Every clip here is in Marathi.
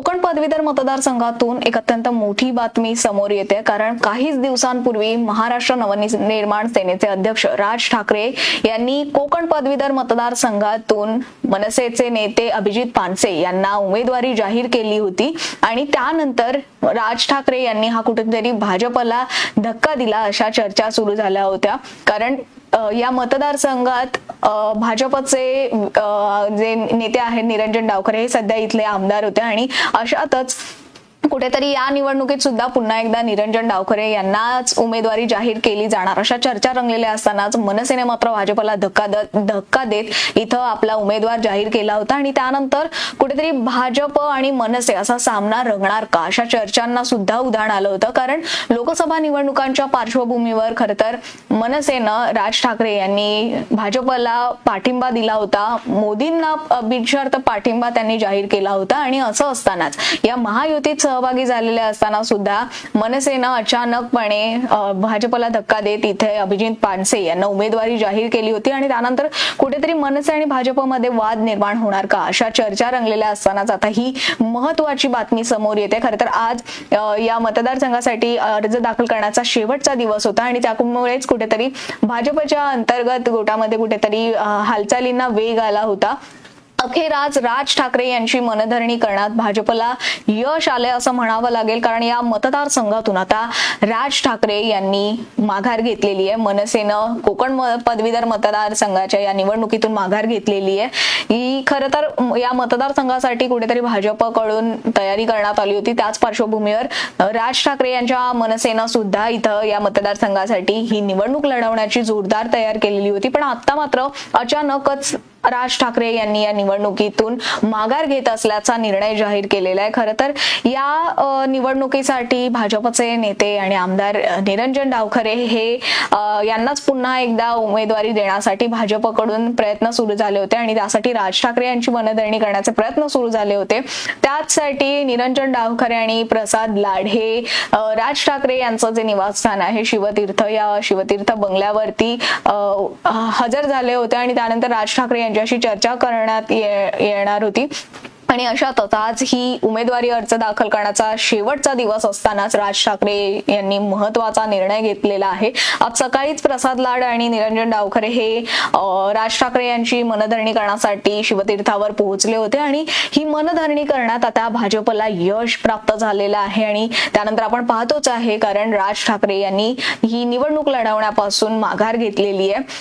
कोकण पदवीधर मतदारसंघातून एक अत्यंत मोठी बातमी समोर येते. कारण काहीच दिवसांपूर्वी महाराष्ट्र नवनिर्माण सेनेचे अध्यक्ष राज ठाकरे यांनी कोकण पदवीधर मतदारसंघातून मनसेचे नेते अभिजित पानसे यांना उमेदवारी जाहीर केली होती. आणि त्यानंतर राज ठाकरे यांनी हा कुठेतरी भाजपला धक्का दिला अशा चर्चा सुरू झाल्या होत्या. कारण या मतदारसंघात भाजपचे जे नेते आहेत निरंजन डावखरे हे सध्या इथले आमदार होते आणि अशातच कुठेतरी या निवडणुकीत सुद्धा पुन्हा एकदा निरंजन डावखरे यांनाच उमेदवारी जाहीर केली जाणार. अशा चर्चा रंगलेल्या असतानाच मनसेने मात्र भाजपला धक्का धक्का देत इथं आपला उमेदवार जाहीर केला होता आणि त्यानंतर कुठेतरी भाजप आणि मनसे असा सामना रंगणार का? अशा चर्चांना सुद्धा उदाहरण आलं होतं. कारण लोकसभा निवडणुकांच्या पार्श्वभूमीवर खरं तर मनसेनं राज ठाकरे यांनी भाजपला पाठिंबा दिला होता. मोदींना बिनशर्त पाठिंबा त्यांनी जाहीर केला होता. आणि असं असतानाच या महायुतीत सहभागी झालेल्या असताना सुद्धा मनसेनं अचानकपणे भाजपला धक्का देत इथे अभिजित पानसे यांना उमेदवारी जाहीर केली होती आणि त्यानंतर कुठेतरी मनसे आणि भाजपमध्ये वाद निर्माण होणार का? अशा चर्चा रंगलेल्या असतानाच आता ही महत्वाची बातमी समोर येते. खरं तर आज या मतदारसंघासाठी अर्ज दाखल करण्याचा शेवटचा दिवस होता आणि त्यामुळेच कुठेतरी भाजपच्या अंतर्गत गोटामध्ये कुठेतरी हालचालींना वेग आला होता. अखेर आज राज ठाकरे यांची मनधरणी करण्यात भाजपला यश आले असं म्हणावं लागेल कारण या मतदारसंघातून आता राज ठाकरे यांनी माघार घेतलेली आहे. मनसेनं कोकण म- पदवीधर मतदारसंघाच्या या निवडणुकीतून माघार घेतलेली आहे. ही खरं तर या मतदारसंघासाठी कुठेतरी भाजपकडून तयारी करण्यात आली होती. त्याच पार्श्वभूमीवर राज ठाकरे यांच्या मनसेनं सुद्धा इथं या मतदारसंघासाठी ही निवडणूक लढवण्याची जोरदार तयार केलेली होती. पण आता मात्र अचानकच राज ठाकरे यांनी या निवडणुकीतून माघार घेत असल्याचा निर्णय जाहीर केलेला आहे. खरं तर या निवडणुकीसाठी भाजपचे नेते आणि आमदार निरंजन डावखरे हे यांनाच पुन्हा एकदा उमेदवारी देण्यासाठी भाजपकडून प्रयत्न सुरू झाले होते आणि त्यासाठी राज ठाकरे यांची मनधरणी करण्याचे प्रयत्न सुरू झाले होते. त्याचसाठी निरंजन डावखरे आणि प्रसाद लाढे राज ठाकरे यांचं जे निवासस्थान आहे शिवतीर्थ या शिवतीर्थ बंगल्यावरती हजर झाले होते आणि त्यानंतर राज ठाकरे यांच्याशी चर्चा करण्यात ये- येणार होती. आणि अशातच आज ही उमेदवारी अर्ज दाखल करण्याचा शेवटचा दिवस असतानाच राज ठाकरे यांनी महत्त्वाचा निर्णय घेतलेला आहे. आज सकाळीच प्रसाद लाड आणि निरंजन डावखरे हे राज ठाकरे यांची मनधरणी करण्यासाठी शिवतीर्थावर पोहोचले होते आणि ही मनधरणी करण्यात आता भाजपला यश प्राप्त झालेलं आहे आणि त्यानंतर आपण पाहतोच आहे कारण राज ठाकरे यांनी ही निवडणूक लढवण्यापासून माघार घेतलेली आहे.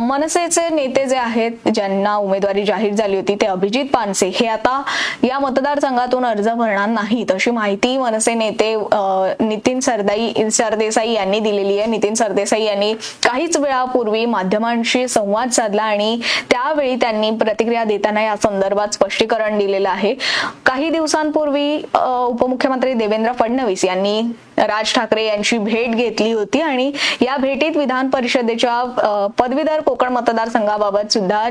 मनसेचे नेते जे आहेत ज्यांना उमेदवारी जाहीर झाली होती ते अभिजित पानसे. हे आता या मतदारसंघातून अर्ज भरणार नाहीत अशी माहिती मनसे नेते नितीन सरदाई सरदेसाई यांनी दिलेली आहे. नितीन सरदेसाई यांनी काहीच वेळापूर्वी माध्यमांशी संवाद साधला आणि त्यावेळी त्यांनी प्रतिक्रिया देताना या संदर्भात स्पष्टीकरण दिलेलं आहे. काही दिवसांपूर्वी उपमुख्यमंत्री देवेंद्र फडणवीस यांनी राज ठाकरे यांची भेट घेतली होती आणि या भेटीत विधान परिषदेच्या पदवीधर कोकण मतदारसंघाबाबत सुद्धा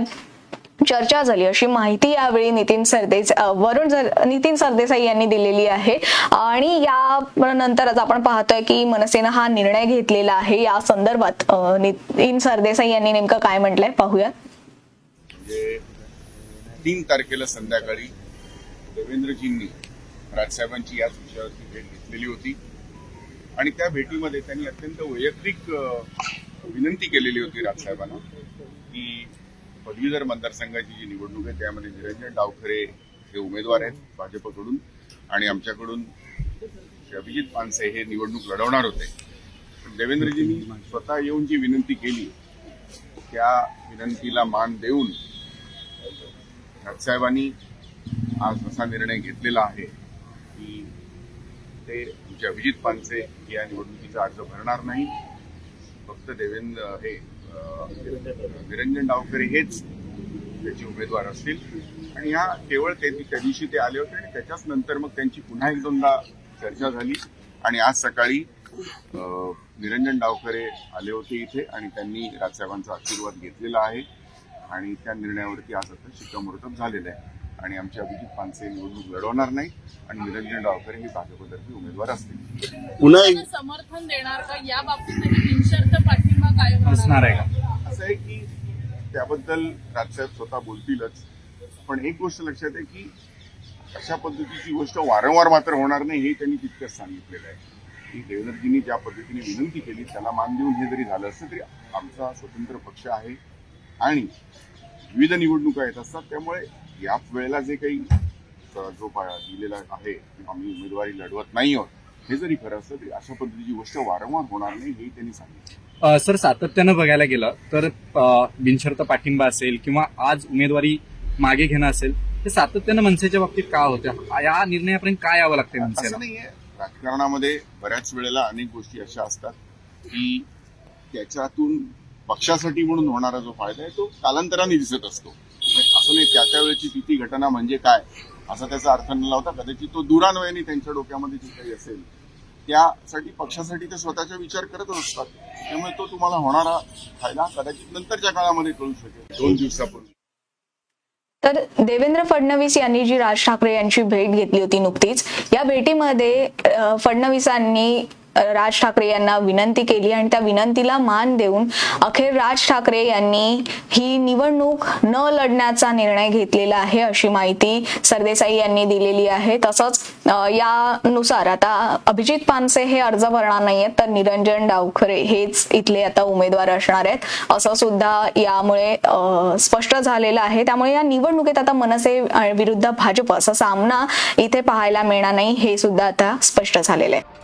चर्चा झाली. अशी माहिती यावेळी नितीन सरदेस वरुण नितीन सरदेसाई यांनी दिलेली आहे. आणि या नंतरच आपण पाहतोय की मनसेनं हा निर्णय घेतलेला आहे. या संदर्भात नितीन सरदेसाई यांनी नेमकं काय म्हटलंय? पाहूया. म्हणजे, तीन तारखेला संध्याकाळी देवेंद्रजींनी राजसाहेबांची याच विषयावरती भेट घेतलेली होती. आणि त्या भेटीमध्ये त्यांनी अत्यंत वैयक्तिक विनंती केलेली होती राजसाहेबांना की पदवीधर मतदारसंघाची जी निवडणूक आहे त्यामध्ये निरंजन डावखरे हे उमेदवार आहेत भाजपकडून. आणि आमच्याकडून अभिजित पानसे हे निवडणूक लढवणार होते. पण देवेंद्रजींनी स्वतः येऊन जी विनंती केली त्या विनंतीला मान देऊन राजसाहेबांनी आज असा निर्णय घेतलेला आहे की ते आमचे अभिजित पानसे या निवडणुकीचा अर्ज भरणार नाही. फक्त देवेंद्र हे निरंजन डावकरे हेच त्याचे उमेदवार असतील. आणि ह्या केवळ ते त्या दिवशी ते आले होते आणि त्याच्याच नंतर मग त्यांची पुन्हा एक दोनदा चर्चा झाली. आणि आज सकाळी निरंजन डावकरे आले होते इथे आणि त्यांनी राजसाहेबांचा आशीर्वाद घेतलेला आहे. आणि त्या निर्णयावरती आज आता शिक्कामोर्तब झालेलं आहे. आणि आमचे अभिजित पानसे निवडणूक लढवणार नाही आणि निरंजन डावकरे हे भाजपतर्फे उमेदवार असतील. पुन्हा समर्थन देणार का? या बाबतीत पाठिंबा कायम असणार आहे का? असं आहे की त्याबद्दल राजसाहेब स्वतः बोलतीलच पण एक गोष्ट लक्षात आहे की अशा पद्धतीची गोष्ट वारंवार मात्र होणार नाही हे त्यांनी तितकंच सांगितलेलं आहे. की देवेंद्रजींनी ज्या पद्धतीने विनंती केली त्याला मान देऊन हे जरी झालं असतं तरी आमचा स्वतंत्र पक्ष आहे आणि विविध निवडणुका येत असतात त्यामुळे याच वेळेला जे काही जो दिलेला आहे की आम्ही उमेदवारी लढवत नाही आहोत हे जरी खरं असतं तरी अशा पद्धतीची गोष्ट वारंवार होणार नाही हेही त्यांनी सांगितलं. सर सातत्यानं बघायला गेलं तर बिनशर्त पाठिंबा असेल किंवा आज उमेदवारी मागे घेणं असेल ते सातत्यानं मनसेच्या बाबतीत का होत्या? या निर्णयापर्यंत काय यावं लागतं मनसेला? नाहीये. राजकारणामध्ये बऱ्याच वेळेला अनेक गोष्टी अशा असतात की त्याच्यातून पक्षासाठी म्हणून होणारा जो फायदा आहे तो कालांतराने दिसत असतो. म्हणजे असं नाही त्या त्या वेळेची तिथी घटना म्हणजे काय? असा त्याचा अर्थ न लावता कदाचित तो दुरान्वयाने त्यांच्या डोक्यामध्ये जे काही असेल त्यासाठी पक्षासाठी ते स्वतःचा विचार करतच असतात त्यामुळे तो तुम्हाला होणारा फायदा कदाचित नंतरच्या काळामध्ये कळू शकेल. दोन दिवसापूर्वी. तर देवेंद्र फडणवीस यांनी जी राज ठाकरे यांची भेट घेतली होती नुकतीच या भेटीमध्ये फडणवीसांनी राज ठाकरे यांना विनंती केली आणि त्या विनंतीला मान देऊन अखेर राज ठाकरे यांनी ही निवडणूक न लढण्याचा निर्णय घेतलेला आहे अशी माहिती सरदेसाई यांनी दिलेली आहे. तसंच यानुसार आता अभिजित पानसे हे अर्ज भरणार नाहीयेत तर निरंजन डावखरे हेच इथले आता उमेदवार असणार आहेत. असं सुद्धा यामुळे स्पष्ट झालेलं आहे. त्यामुळे या निवडणुकीत आता मनसे विरुद्ध भाजप असा सामना इथे पाहायला मिळणार नाही हे सुद्धा आता स्पष्ट झालेलं आहे.